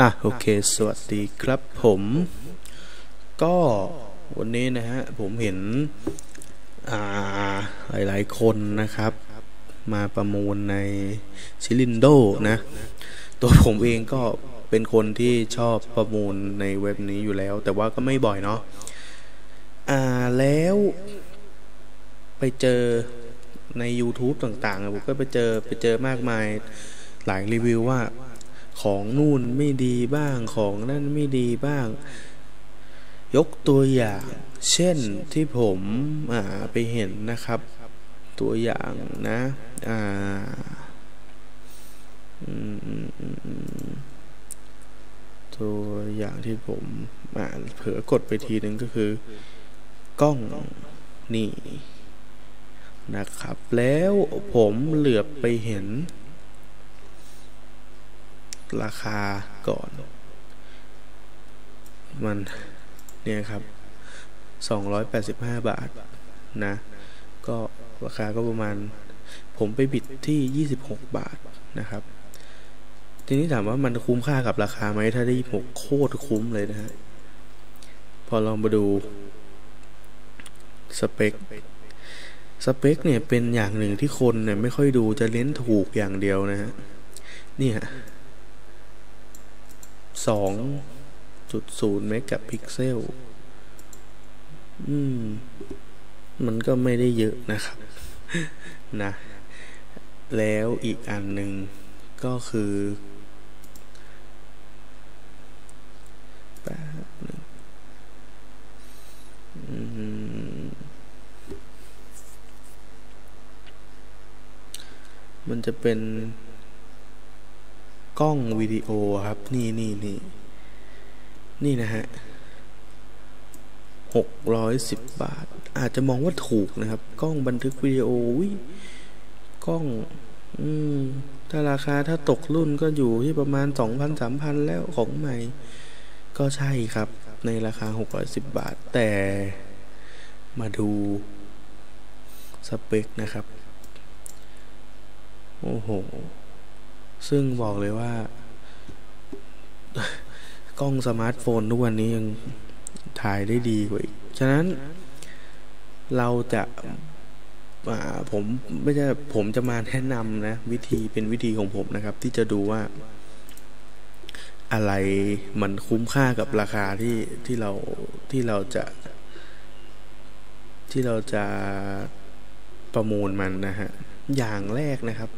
อะโอเค สวัสดีครับผม ก็วันนี้นะฮะ ผมเห็น อ่า หลายๆคนนะครับ มาประมูลในชิลินโดนะ ตัวผมเองก็เป็นคนที่ชอบประมูลในเว็บนี้อยู่แล้ว แต่ว่าก็ไม่บ่อยเนาะอ่าแล้วไปเจอใน YouTube ต่างๆผมก็ไปเจอไปเจอมากมายหลายรีวิวว่า ของนู่นไม่ดีบ้างของนั่นไม่ดีบ้าง ยกตัวอย่าง เช่นที่ผมอ่าไปเห็นนะครับ ตัวอย่างนะอ่าตัวอย่างที่ผมอ่านเผลอกดไปทีนึงก็คือกล้องนี่นะครับ แล้วผมเหลือบไปเห็น ราคาก่อน มันเนี่ยครับ 285 บาทนะ ก็ราคาก็ประมาณ ผมไปบิดที่ 26 บาทนะครับ ทีนี้ถามว่ามันคุ้มค่ากับราคาไหมถ้าได้ 26 โคตรคุ้มเลยนะฮะ พอลองมาดูสเปคสเปคเนี่ยเป็นอย่างหนึ่งที่คนเนี่ยไม่ค่อยดูจะเน้นถูกอย่างเดียวนะฮะ เนี่ย สองจุดศูนย์เมกะพิกเซล อืม มันก็ไม่ได้เยอะนะครับ นะ แล้วอีกอันหนึ่งก็คือแป๊บนึงมันจะเป็น กล้องวิดีโอครับ นี่นี่นี่นี่นะฮะหกร้อยสิบบาท อาจจะมองว่าถูกนะครับ กล้องบันทึกวิดีโอวิกล้อง อืมถ้าราคาถ้าตกรุ่นก็อยู่ที่ประมาณสองพันสามพันแล้วของใหม่ ก็ใช่ครับ ในราคาหกร้อยสิบบาท แต่มาดูสเปคนะครับ โอ้โห ซึ่งบอกเลยว่า กล้องสมาร์ทโฟนทุกวันนี้ยังถ่ายได้ดีกว่าอีก ฉะนั้นเราจะผมไม่ใช่ผมจะมาแนะนำนะ วิธีเป็นวิธีของผมนะครับ ที่จะดูว่า อะไรมันคุ้มค่ากับราคาที่ที่เราที่เราจะที่เราจะประมูลมันนะฮะ อย่างแรกนะครับ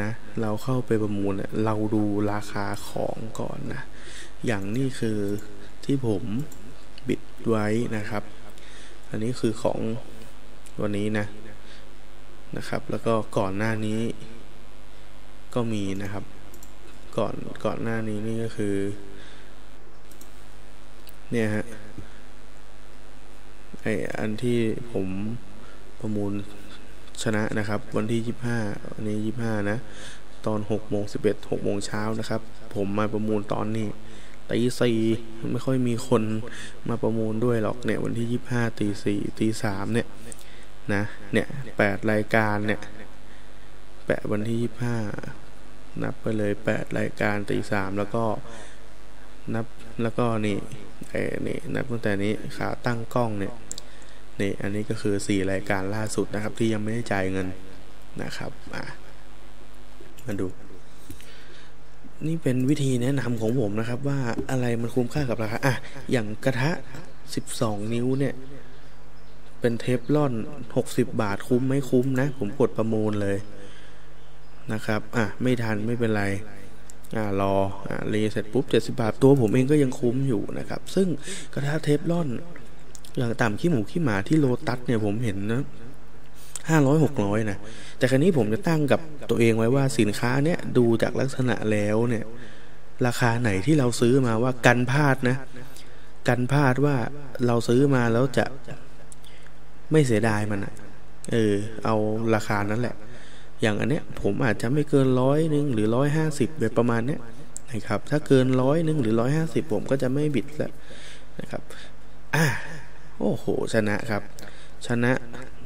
นะ เราเข้าไปประมูลเราดูราคาของก่อนนะ อย่างนี้คือที่ผมบิดไว้นะครับ อันนี้คือของวันนี้นะนะครับ แล้วก็ก่อนหน้านี้ก็มีนะครับ ก่อนก่อนหน้านี้นี่ก็คือ เนี่ยฮะไออันที่ผมประมูล ชนะนะครับ วันที่ยี่ห้าวันนี้ยี่ห้านะ ตอนหกโมงสิบเอ็ดหกโมงเช้านะครับ ผมมาประมูลตอนนี้ตีสี่ไม่ค่อยมีคนมาประมูลด้วยหรอกเนี่ย วันที่ยี่ห้าตีสี่ตีสามเนี่ยนะเนี่ยแปดรายการเนี่ยแปะวันที่ยี่ห้านับไปเลยแปดรายการตีสามแล้วก็นับแล้วก็นี่ไอ้นี่นับตั้งแต่นี้ขาตั้งกล้องเนี่ย นี่อันนี้ก็คือ 4 รายการล่าสุดนะครับ ที่ยังไม่ได้จ่ายเงินนะครับมามาดู นี่เป็นวิธีแนะนำของผมนะครับ ว่าอะไรมันคุ้มค่ากับราคาอะอย่างกระทะ 12 นิ้วเนี่ย เป็นเทฟลอน 60 บาทคุ้มไม่คุ้มนะ ผมกดประมูลเลยนะครับ อะ ไม่ทันไม่เป็นไร อ่ารอ อ่ารีเสร็จปุ๊บ 70 บาท ตัวผมเองก็ยังคุ้มอยู่นะครับ ซึ่งกระทะเทฟลอน อย่างต่ำขี้หมูขี้หมาที่โลตัสเนี่ยผมเห็นนะห้าร้อยหกร้อยนะ แต่ครั้นี้ผมจะตั้งกับตัวเองไว้ว่าสินค้าเนี่ยดูจากลักษณะแล้วเนี่ย ราคาไหนที่เราซื้อมาว่ากันพลาดนะ กันพลาดว่าเราซื้อมาแล้วจะไม่เสียดายมันอะเออ เอาราคานั้นแหละ อย่างอันเนี้ย ผมอาจจะไม่เกินร้อยหนึ่งหรือร้อยห้าสิบแบบประมาณเนี้ยนะครับ ถ้าเกินร้อยหนึ่งหรือร้อยห้าสิบผมก็จะไม่บิดแล้วนะครับ อ่า โอ้โห ชนะครับ ชนะ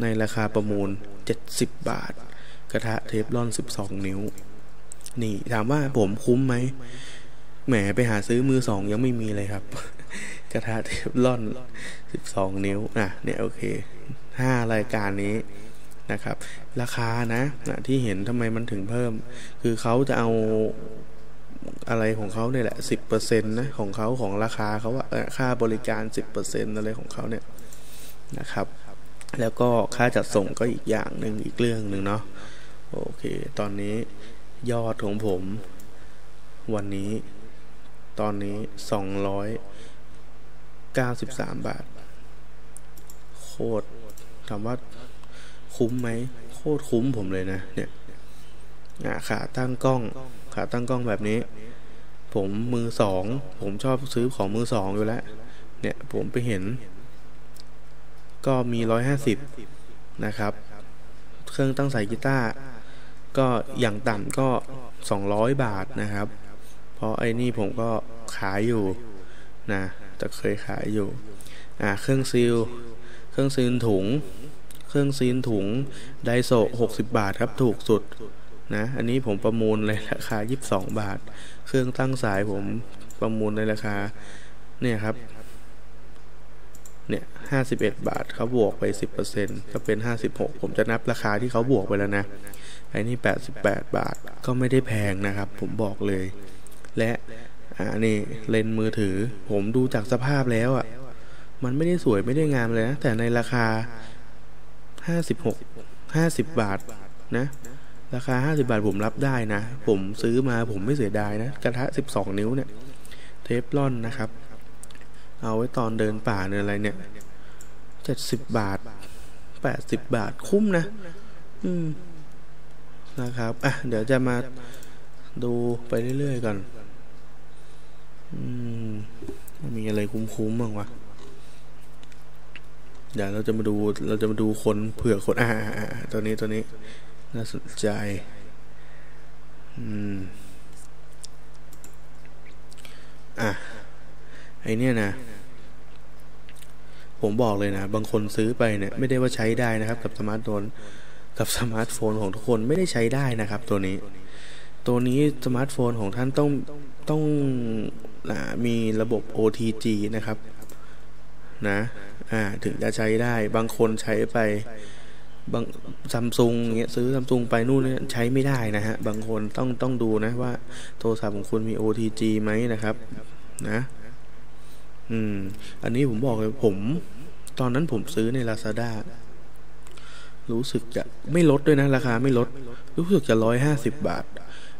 ในราคาประมูล 70 บาท กระทะเทฟลอน 12 นิ้ว นี่ถามว่าผมคุ้มไหม แหมไปหาซื้อมือสองยังไม่มีเลยครับ กระทะเทฟลอน 12 นิ้วอะเนี่ยโอเค 5 รายการนี้นะครับ ราคานะนะที่เห็นทำไมมันถึงเพิ่ม คือเขาจะเอา อะไรของเขาเนี่ยแหละสิบเปอร์เซ็นต์นะของเขาของราคาเขาว่าค่าบริการสิบเปอร์เซ็นต์อะไรของเขาเนี่ยนะครับ แล้วก็ค่าจัดส่งก็อีกอย่างหนึ่งอีกเรื่องหนึ่งเนาะโอเค ตอนนี้ยอดของผม วันนี้ ตอนนี้สองร้อยเก้าสิบสามบาท โคตรถามว่าคุ้มไหมโคตรคุ้มผมเลยนะ เนี่ยขาตั้งกล้อง ขาตั้งกล้องแบบนี้ ผมมือสอง ผมชอบซื้อของมือสองอยู่แล้ว เนี่ยผมไปเห็น ก็มีร้อยห้าสิบนะครับ เครื่องตั้งใส่กีตาร์ก็อย่างต่ำก็สองร้อยบาทนะครับ เพราะไอ้นี่ผมก็ขายอยู่นะแต่เคยขายอยู่อ่าเครื่องซีล เครื่องซีลถุง เครื่องซีลถุงไดโซหกสิบบาทครับถูกสุด นะอันนี้ผมประมูลในราคา 22 บาท เครื่องตั้งสายผมประมูลในราคาเนี่ยครับเนี่ย51บาทเขาบวกไป10%ก็เป็น56ผมจะนับราคาที่เขาบวกไปแล้วนะไอ้นี่88บาทก็ไม่ได้แพงนะครับ ผมบอกเลย และอ่านี่เลนมือถือ ผมดูจากสภาพแล้วอะ่ะ มันไม่ได้สวยไม่ได้งามเลยนะ แต่ในราคา56 50บาทนะ ราคาห้าสิบาทผมรับได้นะ ผมซื้อมาผมไม่เสียดายนะ กระทะสิบสองนิ้วเนี่ย เทฟลอนนะครับ เอาไว้ตอนเดินป่าเดินอะไรเนี่ยเจ็ดสิบบาทแปดสิบบาทคุ้มนะ อืม นะครับ อะ เดี๋ยวจะมาดูไปเรื่อยๆก่อน อืม มีอะไรคุ้มๆบ้างวะเดี๋ยวเราจะมาดูเราจะมาดูคนเผื่อคนอ่าตัวนี้ตัวนี้ น่าสนใจ อืม อะ ไอเนี้ยนะ ผมบอกเลยนะ บางคนซื้อไปเนี่ย ไม่ได้ว่าใช้ได้นะครับ กับสมาร์ทโฟน กับสมาร์ทโฟนของทุกคนไม่ได้ใช้ได้นะครับ ตัวนี้ ตัวนี้สมาร์ทโฟนของท่านต้องต้องนะมีระบบ OTG นะครับ นะ อ่า ถึงจะใช้ได้ บางคนใช้ไป บางซัมซุงเงี้ยซื้อซัมซุงไปนู่นเนี่ยใช้ไม่ได้นะฮะ บางคนต้องต้องดูนะว่าโทรศัพท์ของคุณมี OTG ไหมนะครับ นะ อืม อันนี้ผมบอกเลยผม ตอนนั้นผมซื้อใน Lazada รู้สึกจะไม่ลดด้วยนะ ราคาไม่ลด รู้สึกจะร้อยห้าสิบบาท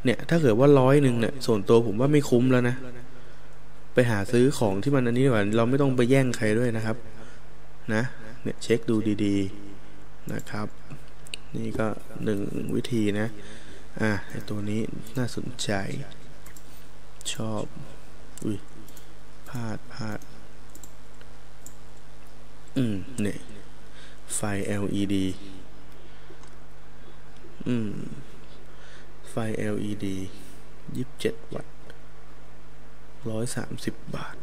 เนี่ย ถ้าเกิดว่าร้อยหนึ่งเนี่ย ส่วนตัวผมว่าไม่คุ้มแล้วนะ ไปหาซื้อของที่มันอันนี้ดีกว่าเราไม่ต้องไปแย่งใครด้วยนะครับ นะ เนี่ยเช็คดูดี ๆ นะครับ นี่ก็หนึ่งวิธีนะ อะไอตัวนี้น่าสนใจ ชอบ อุ้ยพลาดพลาดอืม เนี่ย ไฟ LED อืม ไฟ LED ยี่สิบเจ็ดวัตต์ร้อยสามสิบบาท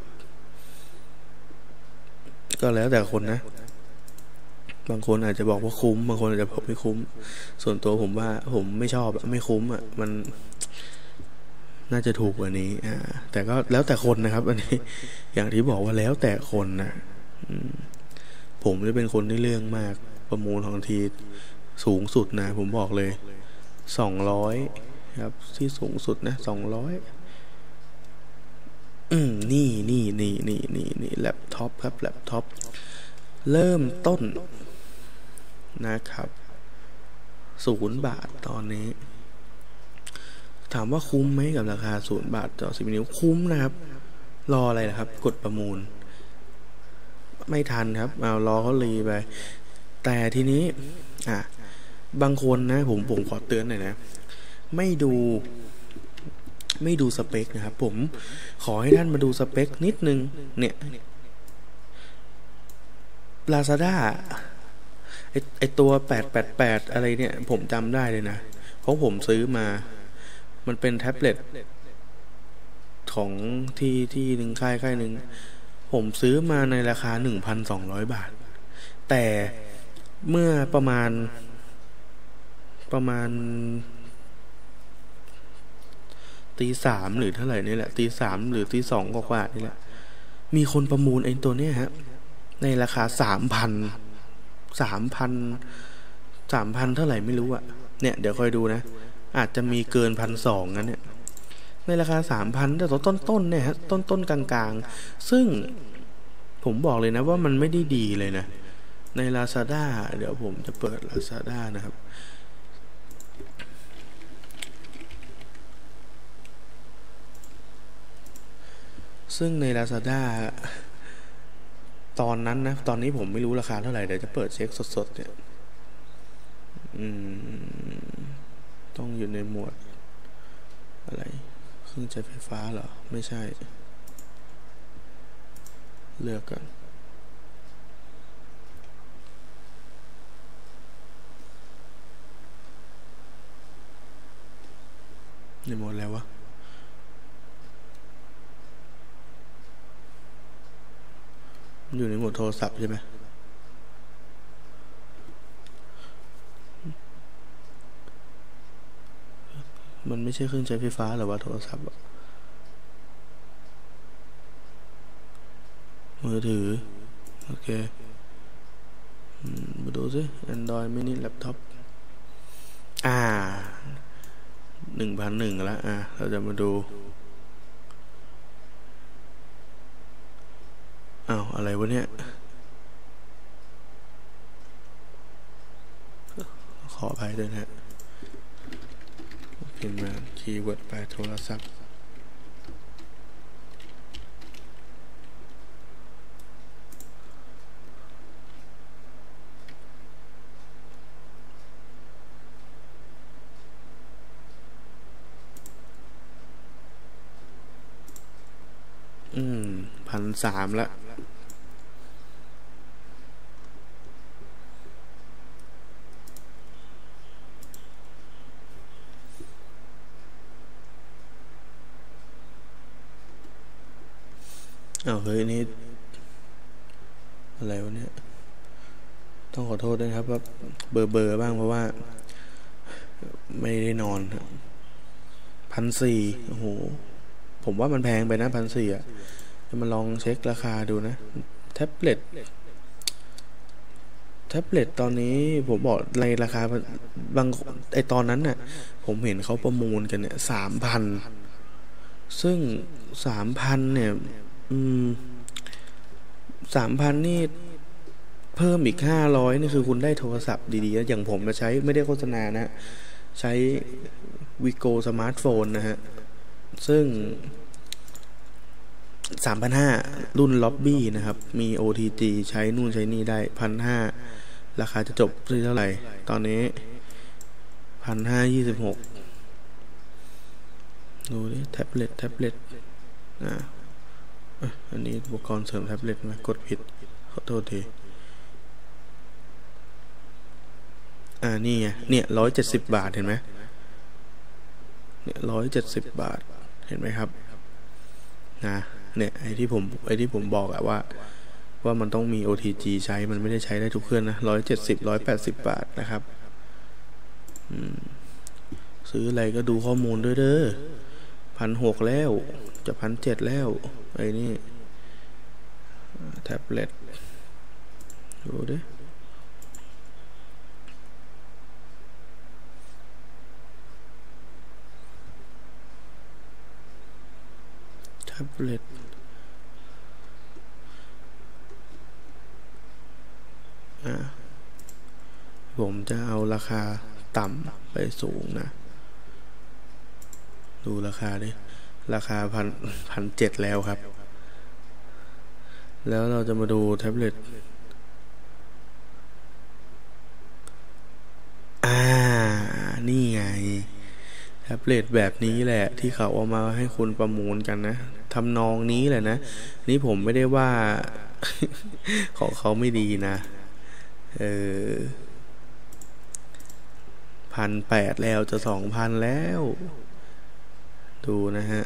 ก็แล้วแต่คนนะ บางคนอาจจะบอกว่าคุ้ม บางคนอาจจะบอกไม่คุ้ม ส่วนตัวผมว่าผมไม่ชอบไม่คุ้มอะมันน่าจะถูกกว่านี้อ่าแต่ก็แล้วแต่คนนะครับ อันนี้อย่างที่บอกว่าแล้วแต่คนนะผมจะเป็นคนที่เรื่องมาก ประมูลของทีสูงสุดนะ ผมบอกเลยสองร้อยครับ ที่สูงสุดนะสองร้อยนี่นี่นี่นี่นี่นี่แล็ปท็อปครับแล็ปท็อปเริ่มต้น นะครับศูนย์บาทตอนนี้ ถามว่าคุ้มไหมกับราคาศูนย์บาทต่อสิบนิ้วคุ้มนะครับ รออะไรนะครับ กดประมูล ไม่ทันครับเอารอเขารีไป แต่ทีนี้อะบางคนนะ ผมผมขอเตือนหน่อยนะ ไม่ดูไม่ดูสเปคนะครับ ผมขอให้ท่านมาดูสเปคนิดนึง เนี่ยลาซาด้า ไอไอตัวแปดแปดแปดอะไรเนี่ย ผมจำได้เลยนะ เพราะผมซื้อมา มันเป็นแท็บเล็ตของที่ที่หนึ่งค่ายค่ายหนึ่ง ผมซื้อมาในราคาหนึ่งพันสองร้อยบาท แต่เมื่อประมาณ ประมาณตีสามหรือเท่าไหร่นี่แหละตีสามหรือตีสองกว่านี่แหละ มีคนประมูลไอ้ตัวเนี้ยฮะ ในราคาสามพัน สามพันสามพันเท่าไหร่ไม่รู้อะเนี่ย เดี๋ยวคอยดูนะ อาจจะมีเกินพันสองนะเนี่ย ในราคาสามพันแต่ตัวต้นๆเนี่ยฮะต้นต้นกลางๆ ซึ่งผมบอกเลยนะว่ามันไม่ได้ดีเลยนะ ใน Lazada เดี๋ยวผมจะเปิด Lazada นะครับซึ่งใน Lazada ตอนนั้นนะ ตอนนี้ผมไม่รู้ราคาเท่าไหร่ เดี๋ยวจะเปิดเช็คสดๆเนี่ยต้องอยู่ในหมวด อะไรเครื่องใช้ไฟฟ้าเหรอ ไม่ใช่ เลือกกันในหมดแล้ววะ อยู่ในหมวดโทรศัพท์ใช่ไหมมันไม่ใช่เครื่องใช้ไฟฟ้าหรอวะโทรศัพท์มือถือ โอเคมาดูสิ Android mini laptop อ่าหนึ่งพันหนึ่งล้วอะเราจะมาดู อ้าวอะไรวะเนี่ยขอไปด้วยนะพิมพ์มาคีย์เวิร์ดไปโทรศัพท์อืมพันสามละ อ้าวเฮ้ยนี่อะไรวะเนี่ย ต้องขอโทษด้วยครับว่าเบอร์เบอร์บ้างเพราะว่า ไม่ได้นอนพันสี่โอ้โห ผมว่ามันแพงไปนะพันสี่อะมาลองเช็คราคาดูนะ แท็บเล็ตแท็บเล็ตตอนนี้ผมบอกในราคาบางไอตอนนั้นน่ะ ผมเห็นเขาประมูลกันเนี่ยสามพันซึ่งสามพันเนี่ย อืมสามพันนี่เพิ่มอีกห้าร้อยนี่คือคุณได้โทรศัพท์ดีๆอย่างผมมาใช้ไม่ได้โฆษณานะ ใช้วิโกสมาร์ทโฟนนะฮะ ซึ่งสามพันห้ารุ่นล็อบบี้นะครับ มี OTG ใช้นู่นใช้นี่ได้พันห้าราคาจะจบที่เท่าไหร่ ตอนนี้พันห้ายี่สิบหกดูดิแท็บเล็ตแท็บเล็ตอ่า อันนี้อุปกรณ์เสริมแท็บเล็ตไหมกดผิด ขอโทษที อ่า นี่ไง เนี่ยร้อยเจ็ดสิบบาทเห็นไหมเนี่ยร้อยเจ็ดสิบบาท เห็นไหมครับ นะ เนี่ย ไอ้ที่ผม ไอ้ที่ผมบอกอะว่า ว่ามันต้องมี OTG ใช้ มันไม่ได้ใช้ได้ทุกเครื่องนะร้อยเจ็ดสิบร้อยแปดสิบบาทนะครับซื้ออะไรก็ดูข้อมูลด้วยเด้อพันหกแล้ว จะพันเจ็ดแล้ว ไอ้นี่แท็บเล็ตดูดิแท็บเล็ตผมจะเอาราคาต่ำไปสูงนะ ดูราคาดิ ราคาพันพันเจ็ดแล้วครับ แล้วเราจะมาดูแท็บเล็ตอ่า นี่ไง แท็บเล็ตแบบนี้แหละ ที่เขาเอามาให้คุณประมูลกันนะทำนองนี้แหละนะ นี่ผมไม่ได้ว่า ของเขาไม่ดีนะ เออพันแปดแล้วจะสองพันแล้ว ดูนะฮะ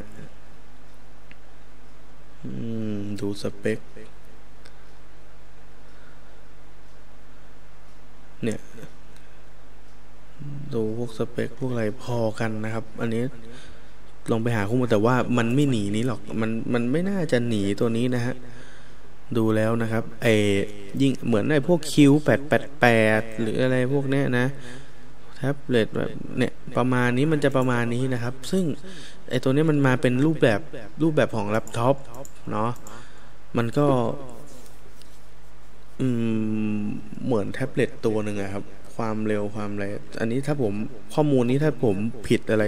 ดูสเปค เนี่ย ดูพวกสเปค พวกอะไรพอกันนะครับ อันนี้ลองไปหาข้อมูลแต่ว่ามันไม่หนีนี้หรอก มันมันไม่น่าจะหนีตัวนี้นะฮะ ดูแล้วนะครับไอยิ่งเหมือนไอ้พวกคิวแปดแปดแปดหรืออะไรพวกเนี้ยนะ แท็บเล็ตแบบเนี่ยประมาณนี้มันจะประมาณนี้นะครับ ซึ่งไอ้ตัวนี้มันมาเป็นรูปแบบรูปแบบของแล็ปท็อปเนาะมันก็อืมเหมือนแท็บเล็ตตัวหนึ่งอะครับ ความเร็วความอะไรอันนี้ถ้าผมข้อมูลนี้ถ้าผมผิดอะไร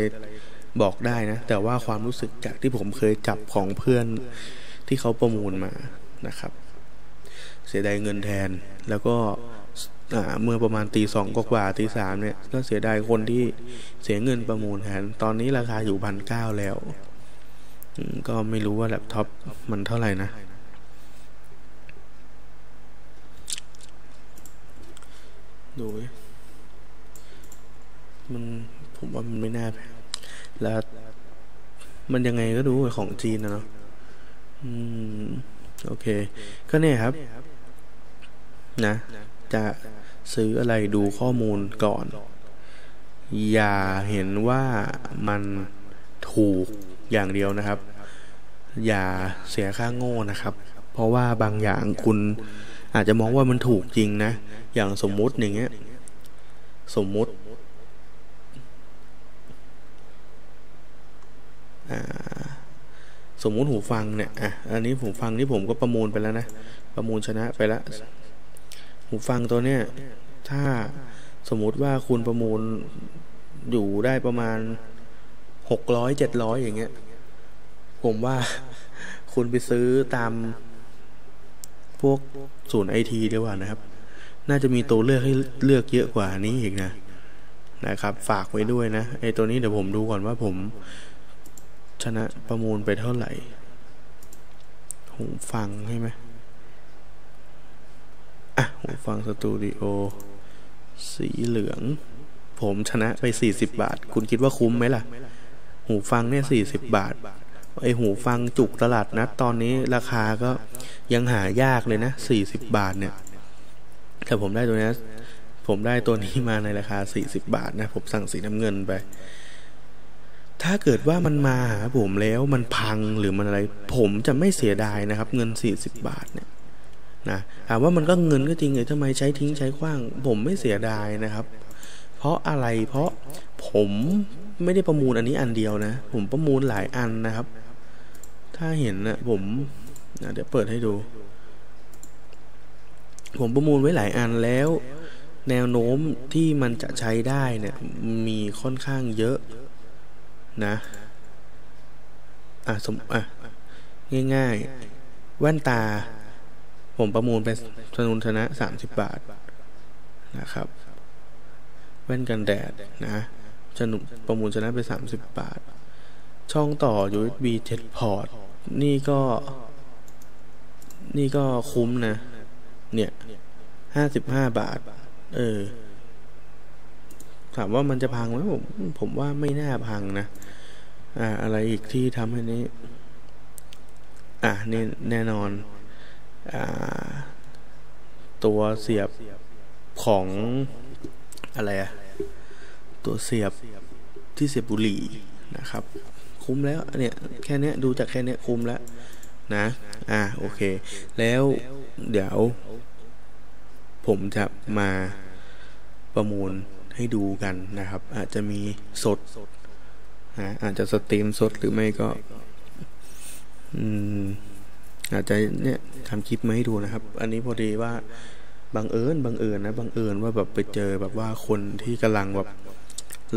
บอกได้นะ แต่ว่าความรู้สึกจากที่ผมเคยจับของเพื่อนที่เขาประมูลมานะครับ เสียดายเงินแทนแล้วก็ เมื่อประมาณตีสองกว่าตีสามเนี่ยก็เสียดายคนที่เสียเงินประมูลแทนตอนนี้ราคาอยู่พันเก้าแล้ว ก็ไม่รู้ว่าแล็ปท็อปมันเท่าไหร่นะดูมันผมว่ามันไม่น่าแล้วมันยังไงก็ดูของจีนนะเนาะอืม โอเค ก็เนี่ยครับ นะ จะซื้ออะไรดูข้อมูลก่อน อย่าเห็นว่ามันถูกอย่างเดียวนะครับ อย่าเสียค่าโง่นะครับ เพราะว่าบางอย่างคุณอาจจะมองว่ามันถูกจริงนะ อย่างสมมุติอย่างเงี้ย สมมุติสมมุติหูฟังเนี่ย อะ อันนี้หูฟังที่ผมก็ประมูลไปแล้วนะ ประมูลชนะไปแล้ว หูฟังตัวเนี้ยถ้าสมมติว่าคุณประมูลอยู่ได้ประมาณหกร้อยเจ็ดร้อยอย่างเงี้ย ผมว่าคุณไปซื้อตามพวกศูนย์ไอทีดีกว่านะครับ น่าจะมีตัวเลือกให้เลือกเยอะกว่านี้อีกนะ นะครับ ฝากไว้ด้วยนะไอตัวนี้เดี๋ยวผมดูก่อนว่าผม ชนะประมูลไปเท่าไหร่หูฟังใช่ไหม หูฟังสตูดิโอสีเหลือง ผมชนะไปสี่สิบบาท คุณคิดว่าคุ้มไหมล่ะ หูฟังเนี่ยสี่สิบบาท ไอหูฟังจุกตลาดนัดตอนนี้ราคาก็ยังหายากเลยนะสี่สิบบาทเนี่ย แต่ผมได้ตัวนี้ผมได้ตัวนี้มาในราคาสี่สิบบาทนะ ผมสั่งสีน้ำเงินไป ถ้าเกิดว่ามันมาหาผมแล้วมันพังหรือมันอะไร ผมจะไม่เสียดายนะครับ เงินสี่สิบบาทเนี่ย นะถามว่ามันก็เงินก็จริงเลยทำไมใช้ทิ้งใช้คว้าง ผมไม่เสียดายนะครับ เพราะอะไรเพราะผมไม่ได้ประมูลอันนี้อันเดียวนะ ผมประมูลหลายอันนะครับ ถ้าเห็นนะผมเดี๋ยวเปิดให้ดู ผมประมูลไว้หลายอันแล้ว แนวโน้มที่มันจะใช้ได้เนี่ย มีค่อนข้างเยอะนะอะสมอะง่าย ๆ แว่นตา ผมประมูลเป็นสนุนชนะสามสิบบาทนะครับ แว่นกันแดดนะชนุประมูลชนะไปสามสิบบาท ช่องต่อ USB 7พอร์ตนี่ก็ นี่ก็คุ้มนะ เนี่ยห้าสิบห้าบาท เออ ถามว่ามันจะพังไหมผมผมว่าไม่น่าพังนะ อ่า อะไรอีกที่ทำให้นี้ อะนี่แน่นอน ตัวเสียบของอะไรอะตัวเสียบที่เสียบบุหรี่นะครับ คุ้มแล้วเนี่ยแค่นี้ดูจากแค่นี้คุ้มแล้วนะอ่าโอเค แล้วเดี๋ยว ผมจะมาประมูลให้ดูกันนะครับ อาจจะมีสดนะอาจจะสตรีมสดหรือไม่ก็ อืม อาจจะเนี่ยทำคลิปมาให้ดูนะครับ อันนี้พอดีว่าบังเอิญบังเอิญนะบังเอิญว่าแบบไปเจอแบบว่าคนที่กำลังแบบ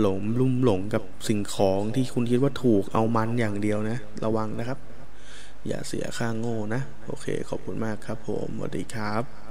หลงลุ่มหลงกับสิ่งของที่คุณคิดว่าถูกเอามันอย่างเดียวนะ ระวังนะครับ อย่าเสียค่างโง่นะ โอเค ขอบคุณมากครับผมสวัสดีครับ